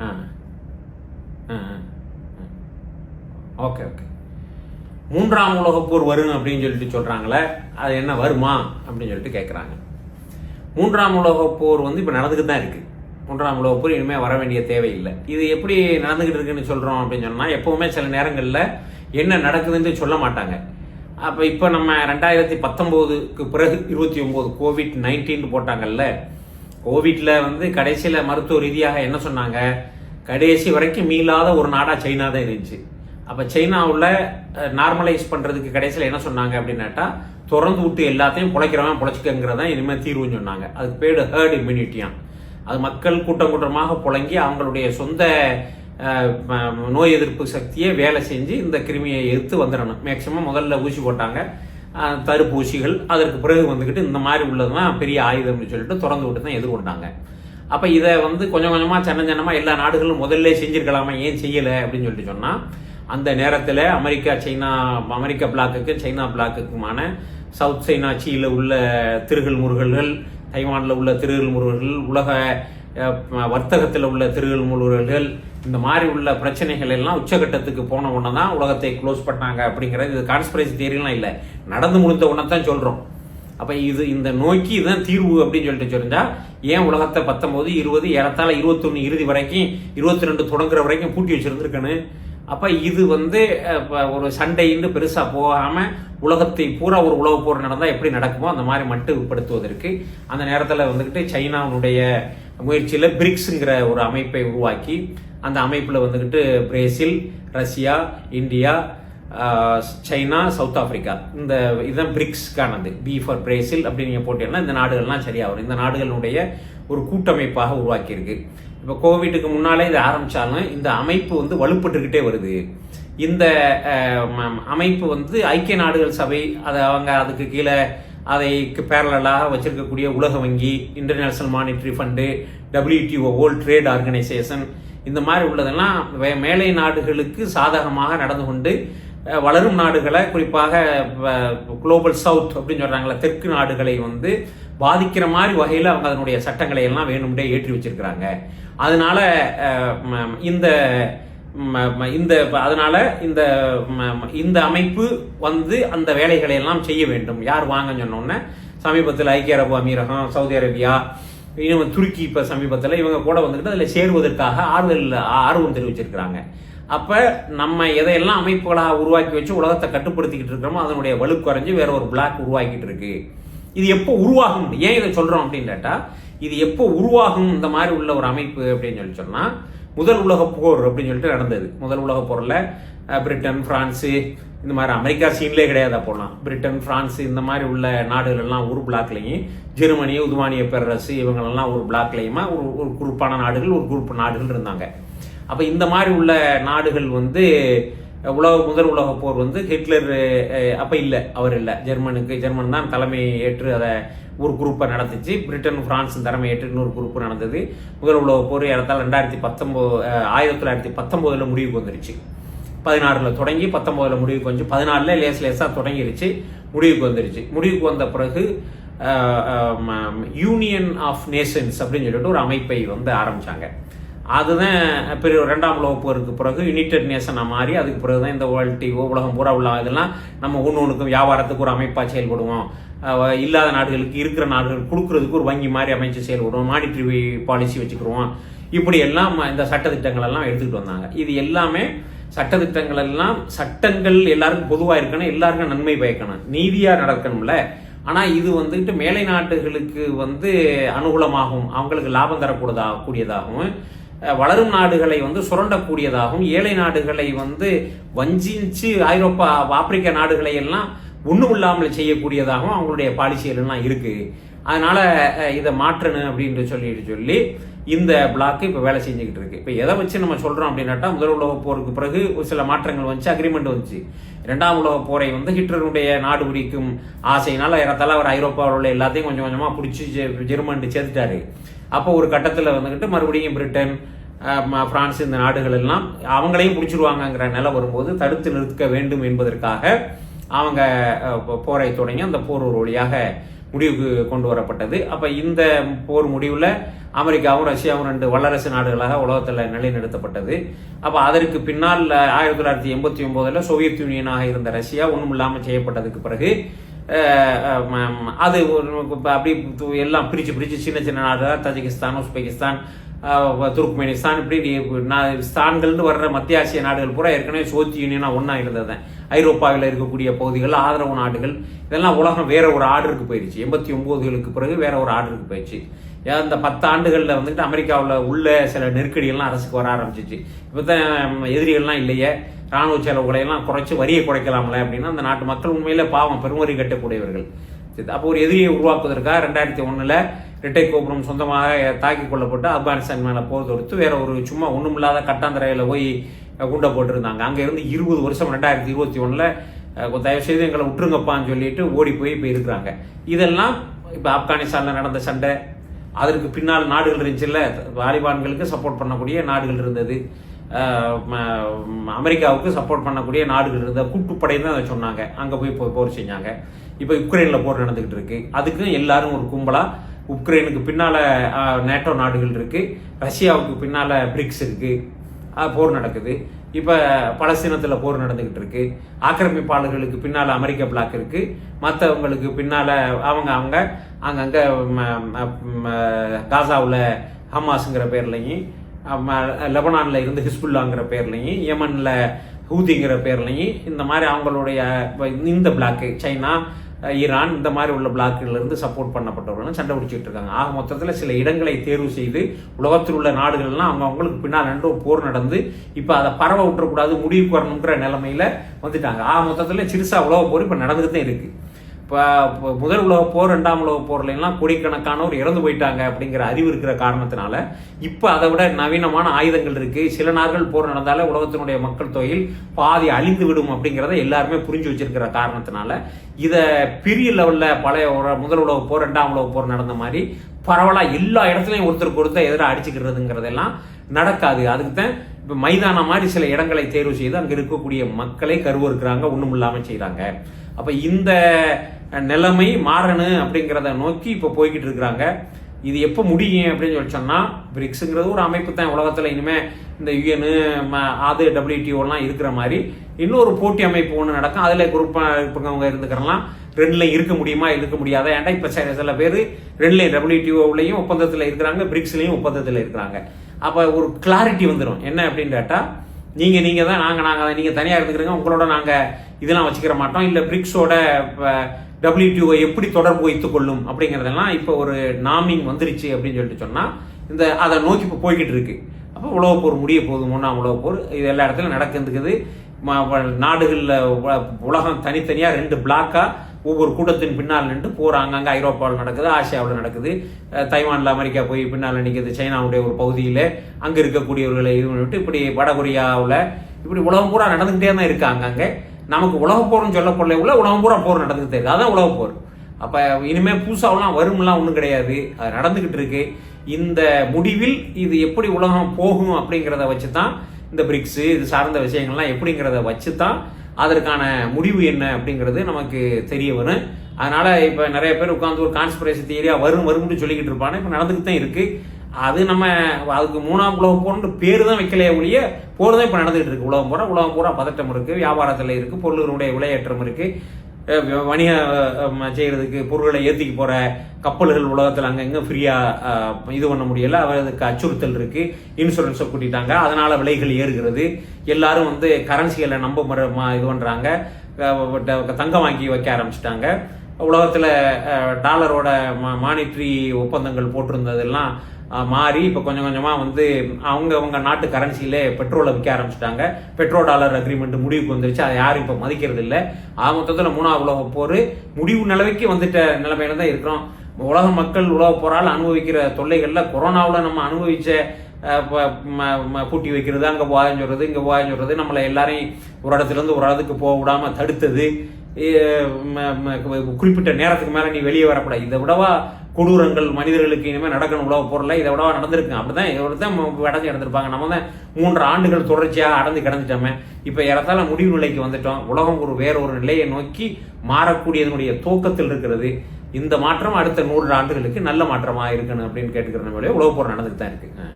ஆ. ஆ okay okay. மூன்றாம் உலகப் போர் வரும் அப்படின்னு சொல்லிட்டு சொல்கிறாங்களே அது என்ன வருமா அப்படின்னு சொல்லிட்டு கேட்குறாங்க மூன்றாம் உலகப்போர் வந்து இப்போ நடந்துக்கிட்டு தான் இருக்குது மூன்றாம் உலகப்போர் இனிமேல் வர வேண்டிய தேவையில்லை இது எப்படி நடந்துக்கிட்டு இருக்குன்னு சொல்கிறோம் அப்படின்னு சொன்னால் எப்போவுமே சில நேரங்களில் என்ன நடக்குதுன்னு சொல்ல மாட்டாங்க. அப்போ இப்போ நம்ம ரெண்டாயிரத்தி பத்தொம்போதுக்கு பிறகு இருபத்தி ஒம்பது கோவிட் நைன்டீன் போட்டாங்கல்ல கோவிட்ல வந்து கடைசியில் மருத்துவ ரீதியாக என்ன சொன்னாங்க? கடைசி வரைக்கும் மீளாத ஒரு நாடாக சைனா தான் இருந்துச்சு. அப்போ சைனாவில் நார்மலைஸ் பண்ணுறதுக்கு கடைசியில் என்ன சொன்னாங்க அப்படின்னாட்டா திறந்து விட்டு எல்லாத்தையும் பொழைக்கிறவன் பொழைச்சிக்கங்கிறதான் இனிமேல் தீர்வுன்னு சொன்னாங்க. அதுக்கு பேர் ஹேர்ட் இம்யூனிட்டியாம் அது மக்கள் கூட்டம் கூட்டமாக புழங்கி அவங்களுடைய சொந்த நோய் எதிர்ப்பு சக்தியை வேலை செஞ்சு இந்த கிருமியை எதிர்த்து வந்துடணும். மேக்சிமம் முதல்ல ஊசி போட்டாங்க. தடுப்பூசிகள் அதற்கு பிறகு வந்துக்கிட்டு இந்த மாதிரி உள்ளதுதான் பெரிய ஆயுதம்னு சொல்லிட்டு திறந்து விட்டு தான் எதிர்கொண்டாங்க. அப்போ இதை வந்து கொஞ்சம் கொஞ்சமாக சின்ன சின்னமாக எல்லா நாடுகளும் முதல்ல செஞ்சுருக்கலாமா ஏன் செய்யலை அப்படின்னு சொல்லிட்டு சொன்னால் அந்த நேரத்தில் அமெரிக்கா சைனா அமெரிக்க பிளாக்குக்கு சைனா பிளாக்குக்குமான சவுத் சைனா சீல உள்ள திருகல் முருகல்கள் தைவானில் உள்ள திருகல் முருகல்கள் உலக வர்த்தகத்தில் உள்ள திருகல் இந்த மாதிரி உள்ள பிரச்சனைகள் எல்லாம் உச்சகட்டத்துக்கு போன உடனே தான் உலகத்தை க்ளோஸ் பண்ணாங்க அப்படிங்கிறது இது கான்ஸ்பிரசி தியரிலாம் இல்லை. நடந்து முடிந்த உடனே தான் சொல்கிறோம் அப்போ இது இந்த நோக்கி இதுதான் தீர்வு அப்படின்னு சொல்லிட்டு தெரிஞ்சா ஏன் உலகத்தை பத்தொம்போது இருபது ஏறத்தாழ இருபத்தொன்று இறுதி வரைக்கும் இருபத்தி ரெண்டு தொடங்குற வரைக்கும் பூட்டி வச்சுருந்துருக்கேன்னு அப்போ இது வந்து இப்போ ஒரு சண்டைன்னு பெருசாக போகாமல் உலகத்தை பூரா ஒரு உலக போர் நடந்தால் எப்படி நடக்குமோ அந்த மாதிரி மட்டுப்படுத்துவதற்கு அந்த நேரத்தில் வந்துக்கிட்டு சைனாவுடைய முயற்சியில் பிரிக்ஸுங்கிற ஒரு அமைப்பை உருவாக்கி அந்த அமைப்பில் வந்துக்கிட்டு Brazil Russia India China South Africa. இந்த இதுதான் பிரிக்ஸ்க்கானது. பி ஃபார் பிரேசில் அப்படின்னு நீங்கள் போட்டீங்கன்னா இந்த நாடுகள்லாம் சரியாக வரும் இந்த நாடுகளுடைய ஒரு கூட்டமைப்பாக உருவாக்கியிருக்கு. இப்போ கோவிட்டுக்கு முன்னாலே இது ஆரம்பித்தாலும் இந்த அமைப்பு வந்து வலுப்பட்டுக்கிட்டே வருது. இந்த அமைப்பு வந்து ஐக்கிய நாடுகள் சபை அதை அவங்க அதுக்கு கீழே அதைக்கு பேரலாக வச்சிருக்கக்கூடிய உலக வங்கி international monetary fund WTO world trade organisation இந்த மாதிரி உள்ளதெல்லாம் வே- மேலை நாடுகளுக்கு சாதகமாக நடந்து கொண்டு வளரும் நாடுகளை குறிப்பாக குளோபல் சவுத் அப்படின்னு சொல்கிறாங்களே தெற்கு நாடுகளை வந்து பாதிக்கிற மாதிரி வகையில் அவங்க அதனுடைய சட்டங்களை எல்லாம் வேணும்டே ஏற்றி வச்சிருக்கிறாங்க. அதனால ம- இந்த இந்த அதனால இந்த இந்த அமைப்பு வந்து அந்த வேலைகளை எல்லாம் செய்ய வேண்டும். யார் வாங்கன்னு சொன்னோன்னே சமீபத்தில் ஐக்கிய அரபு அமீரகம் சவுதி அரேபியா இன்னும் துருக்கி இப்போ சமீபத்தில் இவங்க கூட வந்துக்கிட்டு அதில் சேருவதற்காக ஆறுதல் ஆர்வம் தெரிவிச்சிருக்கிறாங்க. அப்போ நம்ம எதையெல்லாம் அமைப்புகளாக உருவாக்கி வச்சு உலகத்தை கட்டுப்படுத்திக்கிட்டு இருக்கிறோமோ அதனுடைய வலு குறைஞ்சு வேற ஒரு பிளாக் உருவாக்கிட்டு இருக்கு. இது எப்போ உருவாகும்? ஏன் இதை சொல்கிறோம் அப்படின்னு கேட்டால் இது எப்போ உருவாகும்? இந்த மாதிரி உள்ள ஒரு அமைப்பு அப்படின்னு சொல்லி சொன்னால் முதல் உலகப் போர் அப்படின்னு சொல்லிட்டு நடந்தது. முதல் உலகப் போரில் பிரிட்டன் பிரான்ஸு இந்த மாதிரி அமெரிக்கா சீன்லேயே கிடையாது அப்போலாம். பிரிட்டன் பிரான்ஸ் இந்த மாதிரி உள்ள நாடுகள் எல்லாம் ஒரு பிளாக்லையும் ஜெர்மனி உதுமானிய பேரரசு இவங்களெல்லாம் ஒரு பிளாக்லையுமா ஒரு ஒரு குரூப்பான நாடுகள் ஒரு குரூப் நாடுகள் இருந்தாங்க. அப்போ இந்த மாதிரி உள்ள நாடுகள் வந்து உலக முதல் உலகப் போர் வந்து ஹிட்லர் அப்போ இல்லை அவர் இல்லை. ஜெர்மனுக்கு ஜெர்மன் தான் தலைமை ஏற்று அதை ஒரு குரூப்பை நடந்துச்சு. பிரிட்டன் பிரான்ஸ் தலைமை ஏற்றுன்னு ஒரு குரூப் நடந்தது. முதல் உலக போர் இடத்தால் ரெண்டாயிரத்தி பத்தொம்போது ஆயிரத்தி தொள்ளாயிரத்தி பத்தொம்போதில் முடிவுக்கு வந்துருச்சு. பதினாறில் தொடங்கி பத்தொம்போதில் முடிவுக்கு வந்து பதினாலில் லேஸ் லேஸாக தொடங்கிருச்சு முடிவுக்கு வந்துருச்சு. முடிவுக்கு வந்த பிறகு யூனியன் ஆஃப் நேஷன்ஸ் அப்படின்னு சொல்லிட்டு ஒரு அமைப்பை வந்து ஆரம்பித்தாங்க அதுதான் பெரிய ரெண்டாம் உலக போருக்கு பிறகு யுனைடெட் நேஷனாக மாறி அதுக்கு பிறகு தான் இந்த வேர்ல்ட் டிஓ உலகம் பூரா உள்ள இதெல்லாம் நம்ம ஒன்று ஒன்றுக்கும் வியாபாரத்துக்கு ஒரு அமைப்பாக செயல்படுவோம். இல்லாத நாடுகளுக்கு இருக்கிற நாடுகள் கொடுக்கறதுக்கு ஒரு வங்கி மாதிரி அமைச்சு செயல்படுவோம். மானிட்டரி பாலிசி வச்சுக்கிடுவோம். இப்படி எல்லாம் இந்த சட்டத்திட்டங்கள் எல்லாம் எடுத்துக்கிட்டு வந்தாங்க. இது எல்லாமே சட்டத்திட்டங்கள் எல்லாம் சட்டங்கள் எல்லாருக்கும் பொதுவாக இருக்கணும் எல்லாருக்கும் நன்மை பயக்கணும். நீதியாக நடக்கணும்ல. ஆனால் இது வந்துட்டு மேலை நாட்டுகளுக்கு வந்து அனுகூலமாகவும் அவங்களுக்கு லாபம் தரக்கூடியதா கூடியதாகவும் வளரும் நாடுகளை வந்து சுரண்டக்கூடியதாகவும் ஏழை நாடுகளை வந்து வஞ்சிச்சு ஐரோப்பா ஆப்பிரிக்க நாடுகளை எல்லாம் ஒன்றும் இல்லாமல் செய்யக்கூடியதாகவும் அவங்களுடைய பாலிசிகள் எல்லாம் அதனால் இதை மாற்றணும் அப்படின்ட்டு சொல்லிட்டு சொல்லி இந்த பிளாக் இப்போ வேலை செஞ்சுக்கிட்டு இருக்கு. இப்போ எதை வச்சு நம்ம சொல்கிறோம் அப்படின்னாட்டா முதல் உலக போருக்கு பிறகு ஒரு சில மாற்றங்கள் வந்துச்சு அக்ரிமெண்ட் வந்துச்சு. இரண்டாம் உலக போரை வந்து ஹிட்லருடைய நாடு பிடிக்கும் ஆசையினால் ஏறத்தாழ அவர் ஐரோப்பாவில் உள்ள எல்லாத்தையும் கொஞ்சம் கொஞ்சமாக பிடிச்சி ஜெர்மன் சேர்த்துட்டாரு. அப்போ ஒரு கட்டத்தில் வந்துக்கிட்டு மறுபடியும் பிரிட்டன் பிரான்ஸ் இந்த நாடுகள் எல்லாம் அவங்களையும் பிடிச்சிருவாங்கங்கிற நிலை வரும்போது தடுத்து நிறுத்த வேண்டும் என்பதற்காக அவங்க போரை தொடங்கி அந்த போர் ஒரு வழியாக முடிவுக்கு கொண்டு வரப்பட்டது. அப்போ இந்த போர் முடிவில் அமெரிக்காவும் ரஷ்யாவும் ரெண்டு வல்லரசு நாடுகளாக உலகத்தில் நிலைநிறுத்தப்பட்டது. அப்போ அதற்கு பின்னால் ஆயிரத்தி தொள்ளாயிரத்தி எண்பத்தி ஒம்போதில் சோவியத் யூனியனாக இருந்த ரஷ்யா ஒன்றும் இல்லாமல் செய்யப்பட்டதுக்கு பிறகு அது அப்படி எல்லாம் பிரித்து பிரித்து சின்ன சின்ன நாடுகள் தஜிகிஸ்தான் உஸ்பெகிஸ்தான் துர்க்மெனிஸ்தான் இப்படி நான் ஸ்தான்கள்னு வர்ற மத்திய ஆசிய நாடுகள் பூரா ஏற்கனவே சோவியத் யூனியனாக ஒன்றா இருந்தது. ஐரோப்பாவில் இருக்கக்கூடிய பகுதிகள் ஆதரவு நாடுகள் இதெல்லாம் உலகம் வேற ஒரு ஆர்டருக்கு போயிடுச்சு எண்பத்தி ஒம்போதுகளுக்கு பிறகு வேற ஒரு ஆர்டருக்கு போயிடுச்சு அந்த பத்து ஆண்டுகளில் வந்துட்டு அமெரிக்காவில் உள்ள சில நெருக்கடிகள்லாம் அரசுக்கு வர ஆரம்பிச்சிச்சு. இப்போ தான் எதிரிகள்லாம் இல்லையே. ராணுவ செலவுகளை எல்லாம் குறைச்சி வரியை குறைக்கலாம்ல அப்படின்னா அந்த நாட்டு மக்கள் உண்மையில் பாவம் பெருமறி கட்டக்கூடியவர்கள். சரி, அப்போ ஒரு எதிரியை உருவாக்குவதற்காக ரெண்டாயிரத்தி ஒன்றில் இரட்டை கோபுரம் சொந்தமாக தாக்கி கொள்ளப்பட்டு ஆப்கானிஸ்தான் மேலே போர் தொடுத்து வேற ஒரு சும்மா ஒண்ணுமில்லாத கட்டாந்தரையில் போய் குண்டை போட்டிருந்தாங்க. அங்கே இருந்து இருபது வருஷம் ரெண்டாயிரத்தி இருபத்தி ஒன்றில் தயவுசெய்து தயவு செய்து எங்களை விட்டுருங்கப்பான்னு சொல்லிட்டு ஓடி போய் இப்போ இருக்கிறாங்க இதெல்லாம் இப்போ ஆப்கானிஸ்தானில் நடந்த சண்டை. அதற்கு பின்னால் நாடுகள் இருந்துச்சுல்ல வாலிபான்களுக்கு சப்போர்ட் பண்ணக்கூடிய நாடுகள் இருந்தது. ம- அமெரிக்காவுக்கு சப்போர்ட் பண்ணக்கூடிய நாடுகள் இருந்த கூட்டுப்படை தான் அதை சொன்னாங்க. அங்கே போய் போ- போர் செஞ்சாங்க. இப்போ உக்ரைனில் போர் நடந்துக்கிட்டு இருக்கு. அதுக்கும் எல்லாரும் ஒரு கும்பலாக உக்ரைனுக்கு பின்னால் நேட்டோ நாடுகள் இருக்குது ரஷ்யாவுக்கு பின்னால் பிரிக்ஸ் இருக்குது போர் நடக்குது. இப்போ பலஸ்தீனத்தில் போர் நடந்துக்கிட்டு இருக்கு. ஆக்கிரமிப்பாளர்களுக்கு பின்னால் அமெரிக்க பிளாக் இருக்குது மற்றவங்களுக்கு பின்னால் அவங்க அவங்க அங்கங்கே காசாவில் ஹமாஸுங்கிற பேர்லையும் லெபனானில் இருந்து ஹிஸ்புல்லாங்கிற பேர்லையும் யமனில் ஹூதிங்கிற பேர்லையும் இந்த மாதிரி அவங்களுடைய இந்த பிளாக்கு சைனா ஈரான் இந்த மாதிரி உள்ள பிளாக்குல இருந்து சப்போர்ட் பண்ணப்பட்டவர்கள் சண்டை பிடிச்சிட்டு இருக்காங்க. ஆக மொத்தத்தில் சில இடங்களை தேர்வு செய்து உலகத்தில் உள்ள நாடுகள்லாம் அவங்க அவங்களுக்கு பின்னால் ரெண்டும் போர் நடந்து இப்போ அதை பரவ விட்டுறக்கூடாது முடிவுக்கு வரணுங்கிற நிலைமையில் வந்துட்டாங்க. ஆக மொத்தத்தில் சிறுசாக உலக போர் இப்போ நடந்துகிட்டு தான் இருக்குது இப்போ முதல் உலக போர் ரெண்டாம் உலக போர்லாம் கோடிக்கணக்கானவர் இறந்து போயிட்டாங்க அப்படிங்கிற அறிவு இருக்கிற காரணத்தினால இப்போ அதை விட நவீனமான ஆயுதங்கள் இருக்கு. சில நாட்கள் போர் நடந்தாலே உலகத்தினுடைய மக்கள் தொகையில் பாதி அழிந்து விடும் அப்படிங்கிறத எல்லாருமே புரிஞ்சு வச்சிருக்கிற காரணத்தினால இதை பெரிய லெவலில் பழைய முதல் உலக போர் ரெண்டாம் உலக போர் நடந்த மாதிரி பரவலாக எல்லா இடத்துலையும் ஒருத்தருக்கு ஒருத்தர் எதிராக அடிச்சுக்கிறதுங்கிறதெல்லாம் நடக்காது. அதுக்கு தான் இப்போ மைதானம் மாதிரி சில இடங்களை தேர்வு செய்து அங்கே இருக்கக்கூடிய மக்களை கருவறுக்கிறாங்க ஒன்றும் இல்லாமல் செய்கிறாங்க அப்போ இந்த நிலைமை மாறணும் அப்படிங்கிறத நோக்கி இப்போ போய்கிட்டு இருக்கிறாங்க. இது எப்போ முடியும் அப்படின்னு சொல்லி சொன்னால் பிரிக்ஸுங்கிறது ஒரு அமைப்பு தான் உலகத்தில். இனிமேல் இந்த யுஎனு அது டபிள்யூடிஓலாம் இருக்கிற மாதிரி இன்னொரு போட்டி அமைப்பு ஒன்று நடக்கும். அதில் குரூப்பாக இருப்பவங்க இருந்துக்கிறலாம். ரெண்டுலையும் இருக்க முடியுமா இருக்க முடியாதா? ஏன்டா இப்போ சில சில பேர் ரெண்டுலையும் டபிள்யூடிஓலையும் ஒப்பந்தத்தில் இருக்கிறாங்க பிரிக்ஸ்லையும் ஒப்பந்தத்தில் இருக்கிறாங்க. அப்போ ஒரு கிளாரிட்டி வந்துடும் என்ன அப்படின்னு கேட்டால் நீங்கள் நீங்கள் தான் நாங்கள் நாங்கள் நீங்கள் தனியாக இருந்துக்கிறீங்க உங்களோட நாங்கள் இதெல்லாம் வச்சுக்கிற மாட்டோம். இல்லை பிரிக்ஸோட டபிள்யூடிஓ எப்படி தொடர்பு வைத்துக் கொள்ளும் அப்படிங்கிறதெல்லாம் இப்போ ஒரு நாமிங் வந்துருச்சு அப்படின்னு சொல்லிட்டு சொன்னால் இந்த அதை நோக்கி இப்போ போய்கிட்டு இருக்கு. அப்போ உலகப் போர் முடிய போகுது ஒன்றாம் உலகப் போர். இது எல்லா இடத்துலையும் நடக்குதுக்குது நாடுகளில் உலகம் தனித்தனியாக ரெண்டு பிளாக்காக ஒவ்வொரு கூட்டத்தின் பின்னால் நின்று போர் அங்கங்கே ஐரோப்பாவில் நடக்குது ஆசியாவில் நடக்குது. தைவானில் அமெரிக்கா போய் பின்னால் நிற்கிறது சைனாவுடைய ஒரு பகுதியில். அங்கே இருக்கக்கூடியவர்களை இது பண்ணிவிட்டு இப்படி வடகொரியாவில் இப்படி உலகம் பூரா நடந்துக்கிட்டே தான் இருக்கு அங்கங்கே நமக்கு உலக போர்னு சொல்லப்படல உள்ள உலகம் பூரா போர் நடந்துக்கிட்டே இருக்குது அதான் உலக போர். அப்போ இனிமேல் புதுசாவெல்லாம் வரும்லாம் ஒன்றும் கிடையாது. அது நடந்துக்கிட்டு இருக்கு. இந்த முடிவில் இது எப்படி உலகம் போகும் அப்படிங்கிறத வச்சு தான் இந்த பிரிக்ஸு இது சார்ந்த விஷயங்கள்லாம் எப்படிங்கிறத வச்சு தான் அதற்கான முடிவு என்ன அப்படிங்கிறது நமக்கு தெரிய வரும். அதனால இப்போ நிறைய பேர் உட்காந்து ஒரு கான்ஸ்பிரசி தியரியா வரும் வரும்னு சொல்லிக்கிட்டு இருப்பாங்க. இப்போ நடந்துக்கிட்டு தான் இருக்கு. அது நம்ம அதுக்கு மூணாம் உலகம் போர்னு பேர் தான் வைக்கலையே ஒழிய போர் இப்போ நடந்துகிட்டு இருக்கு. உலகம் பூரா உலகம் பூரா பதட்டம் இருக்கு வியாபாரத்தில் இருக்கு பொருள்களுடைய விலையேற்றம் இருக்கு. வணிக செய்கிறதுக்கு பொருட்களை ஏற்றிக்கு போகிற கப்பல்கள் உலகத்தில் அங்கங்கே ஃப்ரீயாக இது பண்ண முடியலை. அவருக்கு அச்சுறுத்தல் இருக்குது இன்சூரன்ஸை கூட்டிட்டாங்க. அதனால் விலைகள் ஏறுகிறது. எல்லாரும் வந்து கரன்சிகளை நம்ப இது பண்ணுறாங்க தங்கம் வாங்கி வைக்க ஆரம்பிச்சிட்டாங்க. உலகத்தில் டாலரோட மானிட்ரி ஒப்பந்தங்கள் போட்டிருந்ததெல்லாம் மாறி இப்போ கொஞ்சம் கொஞ்சமாக வந்து அவங்க அவங்க நாட்டு கரன்சியிலே பெட்ரோலை விற்க ஆரம்பிச்சிட்டாங்க. பெட்ரோ டாலர் அக்ரிமெண்ட் முடிவுக்கு வந்துருச்சு. அதை யாரும் இப்போ மதிக்கிறது இல்லை ஆக மொத்தத்தில் மூணாவது உலக போர் முடிவு நிலவைக்கு வந்துட்ட நிலைமையில தான் இருக்கிறோம். உலக மக்கள் உலக போரால் அனுபவிக்கிற தொல்லைகளில் கொரோனாவில் நம்ம அனுபவிச்ச ப- ம- ம- பூட்டி வைக்கிறது அங்கே போகாதுன்னு சொல்கிறது இங்கே போகாதுன்னு சொல்கிறது நம்மளை எல்லாரையும் ஒரு இடத்துல இருந்து ஒரு இடத்துக்கு போக விடாமல் தடுத்தது. குறிப்பிட்ட நேரத்துக்கு மேலே நீ வெளியே வரக்கூடாது. இதை விடவா கொடூரங்கள் மனிதர்களுக்கு இனிமேல் நடக்கணும் உலக பொருளை இதை விடவா நடந்திருக்கு. அப்படிதான் இதை தான் அடைஞ்சு கிடந்திருப்பாங்க நம்ம தான் மூன்று ஆண்டுகள் தொடர்ச்சியாக அடந்து கிடந்துட்டோமே. இப்போ ஏறத்தால முடிவு நிலைக்கு வந்துட்டோம். உலகம் ஒரு வேற ஒரு நிலையை நோக்கி மாறக்கூடியதனுடைய தூக்கத்தில் இருக்கிறது. இந்த மாற்றம் அடுத்த நூறு ஆண்டுகளுக்கு நல்ல மாற்றமாக இருக்கணும் அப்படின்னு கேட்டுக்கிற நம்மளே உலகப்போர் நடந்துட்டு தான் இருக்கு.